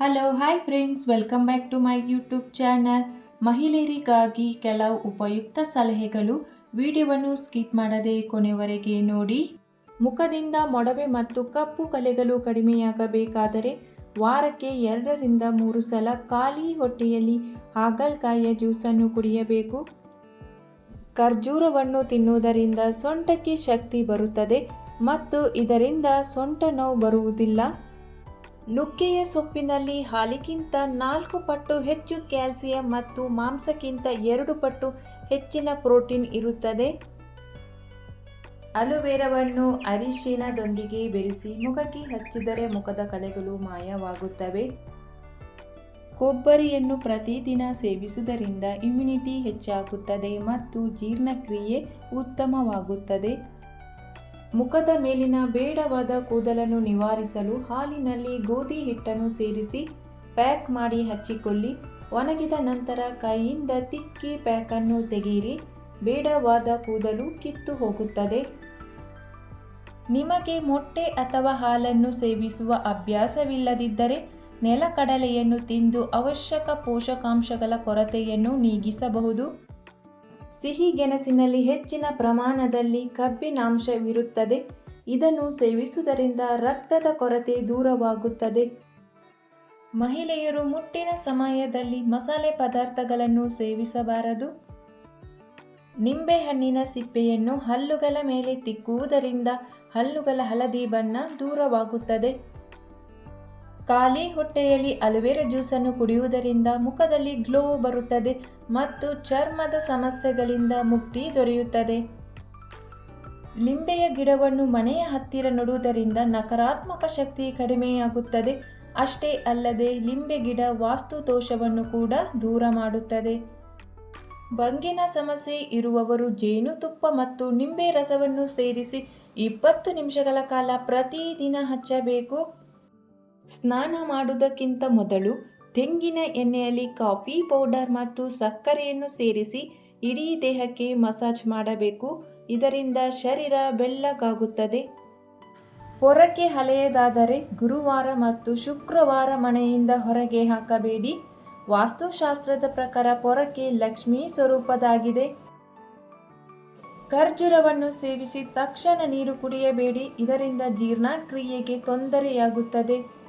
Hello hi friends welcome back to my YouTube channel ಮಹಿಳೆಯರಿಗಾಗಿ ಕೆಲವು ಉಪಯುಕ್ತ ಸಲಹೆಗಳು. ವಿಡಿಯೋವನ್ನು ಸ್ಕಿಪ್ ಮಾಡದೆ ಕೊನೆವರೆಗೆ ನೋಡಿ. ಮುಖದಿಂದ ಮೊಡವೆ ಮತ್ತು ಕಪ್ಪು ಕಲೆಗಳು ಕಡಿಮೆಯಾಗಬೇಕಾದರೆ ವಾರಕ್ಕೆ ಎರಡರಿಂದ ಮೂರು ಸಲ ಖಾಲಿ ಹೊಟ್ಟೆಯಲ್ಲಿ ಹಾಗಲಕಾಯಿಯ ಜ್ಯೂಸನ್ನು ಕುಡಿಯಬೇಕು. ಖರ್ಜೂರವನ್ನು ತಿನ್ನುವುದರಿಂದ ಸೊಂಟಕ್ಕೆ ಶಕ್ತಿ ಬರುತ್ತದೆ ಮತ್ತು ಇದರಿಂದ ಸೊಂಟ ನೋವು ಬರುವುದಿಲ್ಲ. ನುಕ್ಕೆಯ ಸೊಪ್ಪಿನಲ್ಲಿ ಹಾಲಿಗಿಂತ ನಾಲ್ಕು ಪಟ್ಟು ಹೆಚ್ಚು ಕ್ಯಾಲ್ಸಿಯಂ ಮತ್ತು ಮಾಂಸಕ್ಕಿಂತ ಎರಡು ಪಟ್ಟು ಹೆಚ್ಚಿನ ಪ್ರೋಟೀನ್ ಇರುತ್ತದೆ. ಅಲೋವೆರಾವನ್ನು ಅರಿಶಿಣದೊಂದಿಗೆ ಬೆರೆಸಿ ಮುಖಕ್ಕೆ ಹಚ್ಚಿದರೆ ಮುಖದ ಕಲೆಗಳು ಮಾಯವಾಗುತ್ತವೆ. ಕೊಬ್ಬರಿಯನ್ನು ಪ್ರತಿದಿನ ಸೇವಿಸುವುದರಿಂದ ಇಮ್ಯುನಿಟಿ ಹೆಚ್ಚಾಗುತ್ತದೆ ಮತ್ತು ಜೀರ್ಣಕ್ರಿಯೆ ಉತ್ತಮವಾಗುತ್ತದೆ. ಮುಖದ ಮೇಲಿನ ಬೇಡವಾದ ಕೂದಲನ್ನು ನಿವಾರಿಸಲು ಹಾಲಿನಲ್ಲಿ ಗೋಧಿ ಹಿಟ್ಟನ್ನು ಸೇರಿಸಿ ಪ್ಯಾಕ್ ಮಾಡಿ ಹಚ್ಚಿಕೊಳ್ಳಿ. ಒಣಗಿದ ನಂತರ ಕೈಯಿಂದ ತಿಕ್ಕಿ ಪ್ಯಾಕನ್ನು ತೆಗೆಯಿರಿ. ಬೇಡವಾದ ಕೂದಲು ಕಿತ್ತು ಹೋಗುತ್ತದೆ. ನಿಮಗೆ ಮೊಟ್ಟೆ ಅಥವಾ ಹಾಲನ್ನು ಸೇವಿಸುವ ಅಭ್ಯಾಸವಿಲ್ಲದಿದ್ದರೆ ನೆಲಕಡಲೆಯನ್ನು ತಿಂದು ಅವಶ್ಯಕ ಪೋಷಕಾಂಶಗಳ ಕೊರತೆಯನ್ನು ನೀಗಿಸಬಹುದು. ಸಿಹಿ ಗೆಣಸಿನಲ್ಲಿ ಹೆಚ್ಚಿನ ಪ್ರಮಾಣದಲ್ಲಿ ಕಬ್ಬಿನಾಂಶವಿರುತ್ತದೆ. ಇದನ್ನು ಸೇವಿಸುವುದರಿಂದ ರಕ್ತದ ಕೊರತೆ ದೂರವಾಗುತ್ತದೆ. ಮಹಿಳೆಯರು ಮುಟ್ಟಿನ ಸಮಯದಲ್ಲಿ ಮಸಾಲೆ ಪದಾರ್ಥಗಳನ್ನು ಸೇವಿಸಬಾರದು. ನಿಂಬೆಹಣ್ಣಿನ ಸಿಪ್ಪೆಯನ್ನು ಹಲ್ಲುಗಳ ಮೇಲೆ ತಿಕ್ಕುವುದರಿಂದ ಹಲ್ಲುಗಳ ಹಳದಿ ಬಣ್ಣ ದೂರವಾಗುತ್ತದೆ. ಖಾಲಿ ಹೊಟ್ಟೆಯಲ್ಲಿ ಅಲೋವೆರಾ ಜ್ಯೂಸನ್ನು ಕುಡಿಯುವುದರಿಂದ ಮುಖದಲ್ಲಿ ಗ್ಲೋ ಬರುತ್ತದೆ ಮತ್ತು ಚರ್ಮದ ಸಮಸ್ಯೆಗಳಿಂದ ಮುಕ್ತಿ ದೊರೆಯುತ್ತದೆ. ಲಿಂಬೆಯ ಗಿಡವನ್ನು ಮನೆಯ ಹತ್ತಿರ ನೆಡುವುದರಿಂದ ನಕಾರಾತ್ಮಕ ಶಕ್ತಿ ಕಡಿಮೆಯಾಗುತ್ತದೆ. ಅಷ್ಟೇ ಅಲ್ಲದೆ ಲಿಂಬೆ ಗಿಡ ವಾಸ್ತು ದೋಷವನ್ನು ಕೂಡ ದೂರ ಮಾಡುತ್ತದೆ. ಬಂಗಿನ ಸಮಸ್ಯೆ ಇರುವವರು ಜೇನುತುಪ್ಪ ಮತ್ತು ನಿಂಬೆ ರಸವನ್ನು ಸೇರಿಸಿ ಇಪ್ಪತ್ತು ನಿಮಿಷಗಳ ಕಾಲ ಪ್ರತಿದಿನ ಹಚ್ಚಬೇಕು. ಸ್ನಾನ ಮಾಡುವುದಕ್ಕಿಂತ ಮೊದಲು ತೆಂಗಿನ ಎಣ್ಣೆಯಲ್ಲಿ ಕಾಫಿ ಪೌಡರ್ ಮತ್ತು ಸಕ್ಕರೆಯನ್ನು ಸೇರಿಸಿ ಇಡೀ ದೇಹಕ್ಕೆ ಮಸಾಜ್ ಮಾಡಬೇಕು. ಇದರಿಂದ ಶರೀರ ಬೆಳ್ಳಗಾಗುತ್ತದೆ. ಪೊರಕೆ ಹಳೆಯದಾದರೆ ಗುರುವಾರ ಮತ್ತು ಶುಕ್ರವಾರ ಮನೆಯಿಂದ ಹೊರಗೆ ಹಾಕಬೇಡಿ. ವಾಸ್ತುಶಾಸ್ತ್ರದ ಪ್ರಕಾರ ಪೊರಕೆ ಲಕ್ಷ್ಮೀ ಸ್ವರೂಪದಾಗಿದೆ. ಖರ್ಜೂರವನ್ನು ಸೇವಿಸಿ ತಕ್ಷಣ ನೀರು ಕುಡಿಯಬೇಡಿ. ಇದರಿಂದ ಜೀರ್ಣಕ್ರಿಯೆಗೆ ತೊಂದರೆಯಾಗುತ್ತದೆ.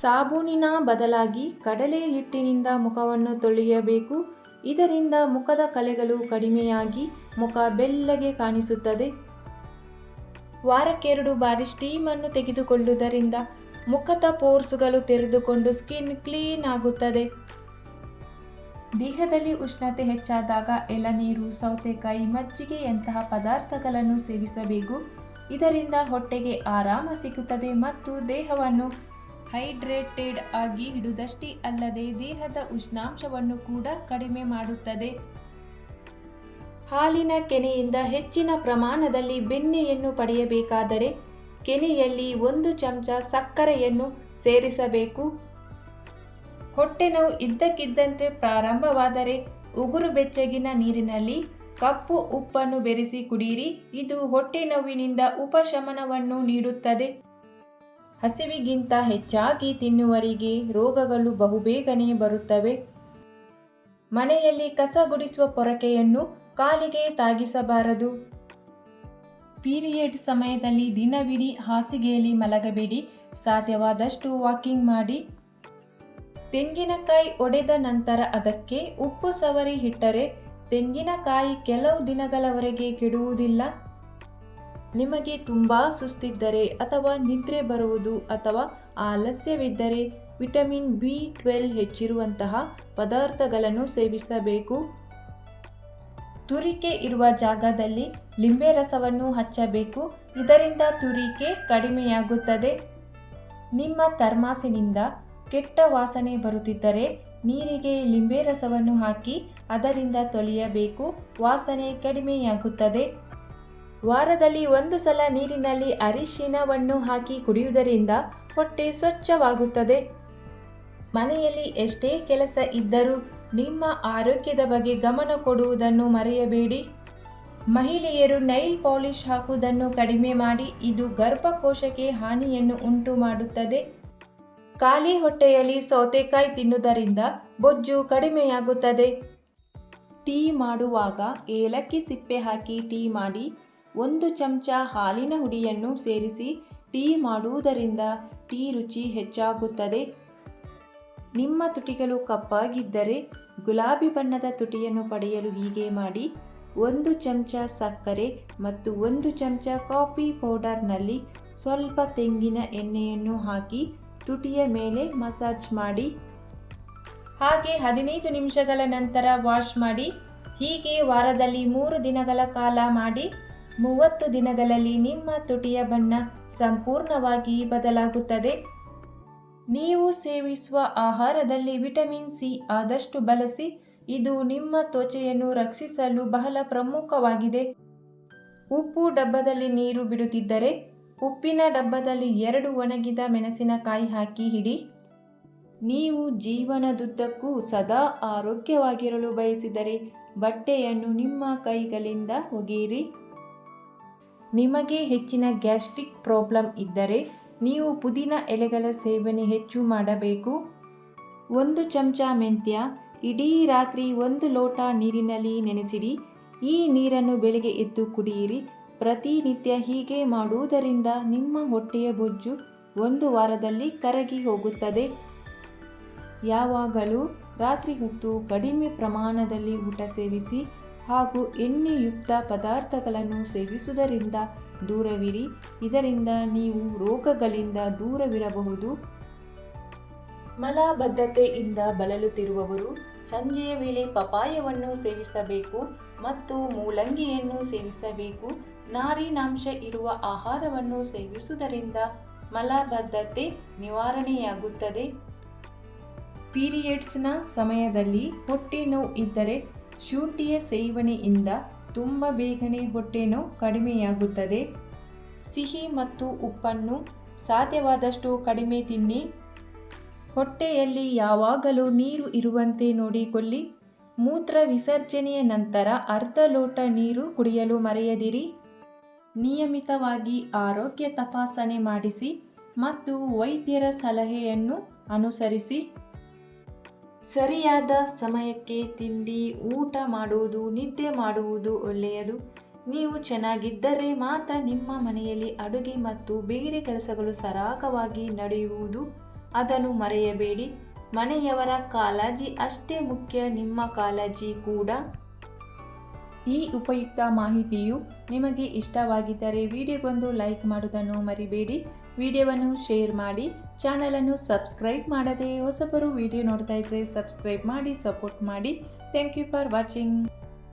ಸಾಬೂನಿನ ಬದಲಾಗಿ ಕಡಲೆ ಹಿಟ್ಟಿನಿಂದ ಮುಖವನ್ನು ತೊಳೆಯಬೇಕು. ಇದರಿಂದ ಮುಖದ ಕಲೆಗಳು ಕಡಿಮೆಯಾಗಿ ಮುಖ ಬೆಲ್ಲಗೆ ಕಾಣಿಸುತ್ತದೆ. ವಾರಕ್ಕೆರಡು ಬಾರಿ ಸ್ಟೀಮ್ ಅನ್ನು ತೆಗೆದುಕೊಳ್ಳುವುದರಿಂದ ಮುಖದ ಪೋರ್ಸ್ಗಳು ತೆರೆದುಕೊಂಡು ಸ್ಕಿನ್ ಕ್ಲೀನ್ ಆಗುತ್ತದೆ. ದೇಹದಲ್ಲಿ ಉಷ್ಣತೆ ಹೆಚ್ಚಾದಾಗ ಎಳನೀರು, ಸೌತೆಕಾಯಿ ಮಜ್ಜಿಗೆಯಂತಹ ಪದಾರ್ಥಗಳನ್ನು ಸೇವಿಸಬೇಕು. ಇದರಿಂದ ಹೊಟ್ಟೆಗೆ ಆರಾಮ ಸಿಗುತ್ತದೆ ಮತ್ತು ದೇಹವನ್ನು ಹೈಡ್ರೇಟೆಡ್ ಆಗಿ ಇಡುವುದಷ್ಟೇ ಅಲ್ಲದೆ ದೇಹದ ಉಷ್ಣಾಂಶವನ್ನು ಕೂಡ ಕಡಿಮೆ ಮಾಡುತ್ತದೆ. ಹಾಲಿನ ಕೆನೆಯಿಂದ ಹೆಚ್ಚಿನ ಪ್ರಮಾಣದಲ್ಲಿ ಬೆಣ್ಣೆಯನ್ನು ಪಡೆಯಬೇಕಾದರೆ ಕೆನೆಯಲ್ಲಿ ಒಂದು ಚಮಚ ಸಕ್ಕರೆಯನ್ನು ಸೇರಿಸಬೇಕು. ಹೊಟ್ಟೆ ನೋವು ಇದ್ದಕ್ಕಿದ್ದಂತೆ ಪ್ರಾರಂಭವಾದರೆ ಉಗುರು ಬೆಚ್ಚಗಿನ ನೀರಿನಲ್ಲಿ ಕಪ್ಪು ಉಪ್ಪನ್ನು ಬೆರೆಸಿ ಕುಡಿಯಿರಿ ಇದು ಹೊಟ್ಟೆ ನೋವಿನಿಂದ ಉಪಶಮನವನ್ನು ನೀಡುತ್ತದೆ. ಹಸಿವಿಗಿಂತ ಹೆಚ್ಚಾಗಿ ತಿನ್ನುವರಿಗೆ ರೋಗಗಳು ಬಹುಬೇಗನೆ ಬರುತ್ತವೆ. ಮನೆಯಲ್ಲಿ ಕಸ ಗುಡಿಸುವ ಪೊರಕೆಯನ್ನು ಕಾಲಿಗೆ ತಾಗಿಸಬಾರದು. ಪೀರಿಯಡ್ ಸಮಯದಲ್ಲಿ ದಿನವಿಡೀ ಹಾಸಿಗೆಯಲ್ಲಿ ಮಲಗಬೇಡಿ. ಸಾಧ್ಯವಾದಷ್ಟು ವಾಕಿಂಗ್ ಮಾಡಿ. ತೆಂಗಿನಕಾಯಿ ಒಡೆದ ನಂತರ ಅದಕ್ಕೆ ಉಪ್ಪು ಸವರಿ ಇಟ್ಟರೆ ತೆಂಗಿನಕಾಯಿ ಕೆಲವು ದಿನಗಳವರೆಗೆ ಕೆಡುವುದಿಲ್ಲ. ನಿಮಗೆ ತುಂಬ ಸುಸ್ತಿದ್ದರೆ ಅಥವಾ ನಿದ್ರೆ ಬರುವುದು ಅಥವಾ ಆಲಸ್ಯವಿದ್ದರೆ ವಿಟಮಿನ್ ಬಿ ಟ್ವೆಲ್ ಹೆಚ್ಚಿರುವಂತಹ ಪದಾರ್ಥಗಳನ್ನು ಸೇವಿಸಬೇಕು. ತುರಿಕೆ ಇರುವ ಜಾಗದಲ್ಲಿ ಲಿಂಬೆ ರಸವನ್ನು ಹಚ್ಚಬೇಕು. ಇದರಿಂದ ತುರಿಕೆ ಕಡಿಮೆಯಾಗುತ್ತದೆ. ನಿಮ್ಮ ಥರ್ಮಾಸಿನಿಂದ ಕೆಟ್ಟ ವಾಸನೆ ಬರುತ್ತಿದ್ದರೆ ನೀರಿಗೆ ಲಿಂಬೆ ರಸವನ್ನು ಹಾಕಿ ಅದರಿಂದ ತೊಳೆಯಬೇಕು. ವಾಸನೆ ಕಡಿಮೆಯಾಗುತ್ತದೆ. ವಾರದಲ್ಲಿ ಒಂದು ಸಲ ನೀರಿನಲ್ಲಿ ಅರಿಶಿನವನ್ನು ಹಾಕಿ ಕುಡಿಯುವುದರಿಂದ ಹೊಟ್ಟೆ ಸ್ವಚ್ಛವಾಗುತ್ತದೆ. ಮನೆಯಲ್ಲಿ ಎಷ್ಟೇ ಕೆಲಸ ಇದ್ದರೂ ನಿಮ್ಮ ಆರೋಗ್ಯದ ಬಗ್ಗೆ ಗಮನ ಕೊಡುವುದನ್ನು ಮರೆಯಬೇಡಿ. ಮಹಿಳೆಯರು ನೈಲ್ ಪಾಲಿಶ್ ಹಾಕುವುದನ್ನು ಕಡಿಮೆ ಮಾಡಿ, ಇದು ಗರ್ಭಕೋಶಕ್ಕೆ ಹಾನಿಯನ್ನು ಉಂಟು ಮಾಡುತ್ತದೆ ಖಾಲಿ ಹೊಟ್ಟೆಯಲ್ಲಿ ಸೌತೆಕಾಯಿ ತಿನ್ನುವುದರಿಂದ ಬೊಜ್ಜು ಕಡಿಮೆಯಾಗುತ್ತದೆ. ಟೀ ಮಾಡುವಾಗ ಏಲಕ್ಕಿ ಸಿಪ್ಪೆ ಹಾಕಿ ಟೀ ಮಾಡಿ ಒಂದು ಚಮಚ ಹಾಲಿನ ಹುಡಿಯನ್ನು ಸೇರಿಸಿ ಟೀ ಮಾಡುವುದರಿಂದ ಟೀ ರುಚಿ ಹೆಚ್ಚಾಗುತ್ತದೆ. ನಿಮ್ಮ ತುಟಿಗಳು ಕಪ್ಪಾಗಿದ್ದರೆ ಗುಲಾಬಿ ಬಣ್ಣದ ತುಟಿಯನ್ನು ಪಡೆಯಲು ಹೀಗೆ ಮಾಡಿ ಒಂದು ಚಮಚ ಸಕ್ಕರೆ ಮತ್ತು ಒಂದು ಚಮಚ ಕಾಫಿ ಪೌಡರ್ನಲ್ಲಿ ಸ್ವಲ್ಪ ತೆಂಗಿನ ಎಣ್ಣೆಯನ್ನು ಹಾಕಿ ತುಟಿಯ ಮೇಲೆ ಮಸಾಜ್ ಮಾಡಿ. ಹಾಗೆ ಹದಿನೈದು ನಿಮಿಷಗಳ ನಂತರ ವಾಶ್ ಮಾಡಿ. ಹೀಗೆ ವಾರದಲ್ಲಿ ಮೂರು ದಿನಗಳ ಕಾಲ ಮಾಡಿ. ಮೂವತ್ತು ದಿನಗಳಲ್ಲಿ ನಿಮ್ಮ ತುಟಿಯ ಬಣ್ಣ ಸಂಪೂರ್ಣವಾಗಿ ಬದಲಾಗುತ್ತದೆ. ನೀವು ಸೇವಿಸುವ ಆಹಾರದಲ್ಲಿ ವಿಟಮಿನ್ ಸಿ ಆದಷ್ಟು ಬಳಸಿ, ಇದು ನಿಮ್ಮ ತ್ವಚೆಯನ್ನು ರಕ್ಷಿಸಲು ಬಹಳ ಪ್ರಮುಖವಾಗಿದೆ. ಉಪ್ಪು ಡಬ್ಬದಲ್ಲಿ ನೀರು ಬಿಡುತ್ತಿದ್ದರೆ, ಉಪ್ಪಿನ ಡಬ್ಬದಲ್ಲಿ ಎರಡು ಒಣಗಿದ ಮೆಣಸಿನಕಾಯಿ ಹಾಕಿ ಹಿಡಿ, ನೀವು ಜೀವನದುದ್ದಕ್ಕೂ ಸದಾ ಆರೋಗ್ಯವಾಗಿರಲು ಬಯಸಿದರೆ ಬಟ್ಟೆಯನ್ನು ನಿಮ್ಮ ಕೈಗಳಿಂದ ಒಗೆಯಿರಿ. ನಿಮಗೆ ಹೆಚ್ಚಿನ ಗ್ಯಾಸ್ಟ್ರಿಕ್ ಪ್ರಾಬ್ಲಮ್ ಇದ್ದರೆ ನೀವು ಪುದೀನ ಎಲೆಗಳ ಸೇವನೆ ಹೆಚ್ಚು ಮಾಡಬೇಕು. ಒಂದು ಚಮಚ ಮೆಂತ್ಯ, ಇಡೀ ರಾತ್ರಿ ಒಂದು ಲೋಟ ನೀರಿನಲ್ಲಿ ನೆನೆಸಿಡಿ. ಈ ನೀರನ್ನು ಬೆಳಿಗ್ಗೆ ಎದ್ದು ಕುಡಿಯಿರಿ. ಪ್ರತಿನಿತ್ಯ ಹೀಗೆ ಮಾಡುವುದರಿಂದ ನಿಮ್ಮ ಹೊಟ್ಟೆಯ ಬೊಜ್ಜು ಒಂದು ವಾರದಲ್ಲಿ ಕರಗಿ ಹೋಗುತ್ತದೆ. ಯಾವಾಗಲೂ ರಾತ್ರಿ ಹೊತ್ತು ಕಡಿಮೆ ಪ್ರಮಾಣದಲ್ಲಿ ಊಟ ಸೇವಿಸಿ ಹಾಗೂ ಎಣ್ಣೆಯುಕ್ತ ಪದಾರ್ಥಗಳನ್ನು ಸೇವಿಸುವುದರಿಂದ ದೂರವಿರಿ. ಇದರಿಂದ ನೀವು ರೋಗಗಳಿಂದ ದೂರವಿರಬಹುದು. ಮಲಬದ್ಧತೆಯಿಂದ ಬಳಲುತ್ತಿರುವವರು ಸಂಜೆಯ ವೇಳೆ ಪಪಾಯವನ್ನು ಸೇವಿಸಬೇಕು ಮತ್ತು ಮೂಲಂಗಿಯನ್ನು ಸೇವಿಸಬೇಕು. ನಾರಿನಾಂಶ ಇರುವ ಆಹಾರವನ್ನು ಸೇವಿಸುವುದರಿಂದ ಮಲಬದ್ಧತೆ ನಿವಾರಣೆಯಾಗುತ್ತದೆ. ಪೀರಿಯಡ್ಸ್ನ ಸಮಯದಲ್ಲಿ ಹೊಟ್ಟೆ ನೋವು ಇದ್ದರೆ ಶುಂಠಿಯ ಸೇವನೆಯಿಂದ ತುಂಬ ಬೇಗನೆ ಹೊಟ್ಟೆ ನೋವು ಕಡಿಮೆಯಾಗುತ್ತದೆ. ಸಿಹಿ ಮತ್ತು ಉಪ್ಪನ್ನು ಸಾಧ್ಯವಾದಷ್ಟು ಕಡಿಮೆ ತಿನ್ನಿ. ಹೊಟ್ಟೆಯಲ್ಲಿ ಯಾವಾಗಲೂ ನೀರು ಇರುವಂತೆ ನೋಡಿಕೊಳ್ಳಿ. ಮೂತ್ರ ವಿಸರ್ಜನೆಯ ನಂತರ ಅರ್ಧ ಲೋಟ ನೀರು ಕುಡಿಯಲು ಮರೆಯದಿರಿ. ನಿಯಮಿತವಾಗಿ ಆರೋಗ್ಯ ತಪಾಸಣೆ ಮಾಡಿಸಿ ಮತ್ತು ವೈದ್ಯರ ಸಲಹೆಯನ್ನು ಅನುಸರಿಸಿ. ಸರಿಯಾದ ಸಮಯಕ್ಕೆ ತಿಂಡಿ, ಊಟ ಮಾಡುವುದು, ನಿದ್ದೆ ಮಾಡುವುದು ಒಳ್ಳೆಯದು. ನೀವು ಚೆನ್ನಾಗಿದ್ದರೆ ಮಾತ್ರ ನಿಮ್ಮ ಮನೆಯಲ್ಲಿ ಅಡುಗೆ ಮತ್ತು ಬೇರೆ ಕೆಲಸಗಳು ಸರಾಗವಾಗಿ ನಡೆಯುವುದು. ಅದನ್ನು ಮರೆಯಬೇಡಿ. ಮನೆಯವರ ಕಾಳಜಿ ಅಷ್ಟೇ ಮುಖ್ಯ, ನಿಮ್ಮ ಕಾಳಜಿ ಕೂಡ. ಈ ಉಪಯುಕ್ತ ಮಾಹಿತಿಯು ನಿಮಗೆ ಇಷ್ಟವಾಗಿದ್ದರೆ ವಿಡಿಯೋಗೊಂದು ಲೈಕ್ ಮಾಡುವುದನ್ನು ಮರಿಬೇಡಿ. ವಿಡಿಯೋವನ್ನು ಶೇರ್ ಮಾಡಿ. ಚಾನಲನ್ನು ಸಬ್ಸ್ಕ್ರೈಬ್ ಮಾಡದೆ ಹೊಸಬರು ವಿಡಿಯೋ ನೋಡ್ತಾ ಇದ್ರೆ ಸಬ್ಸ್ಕ್ರೈಬ್ ಮಾಡಿ, ಸಪೋರ್ಟ್ ಮಾಡಿ. Thank you for watching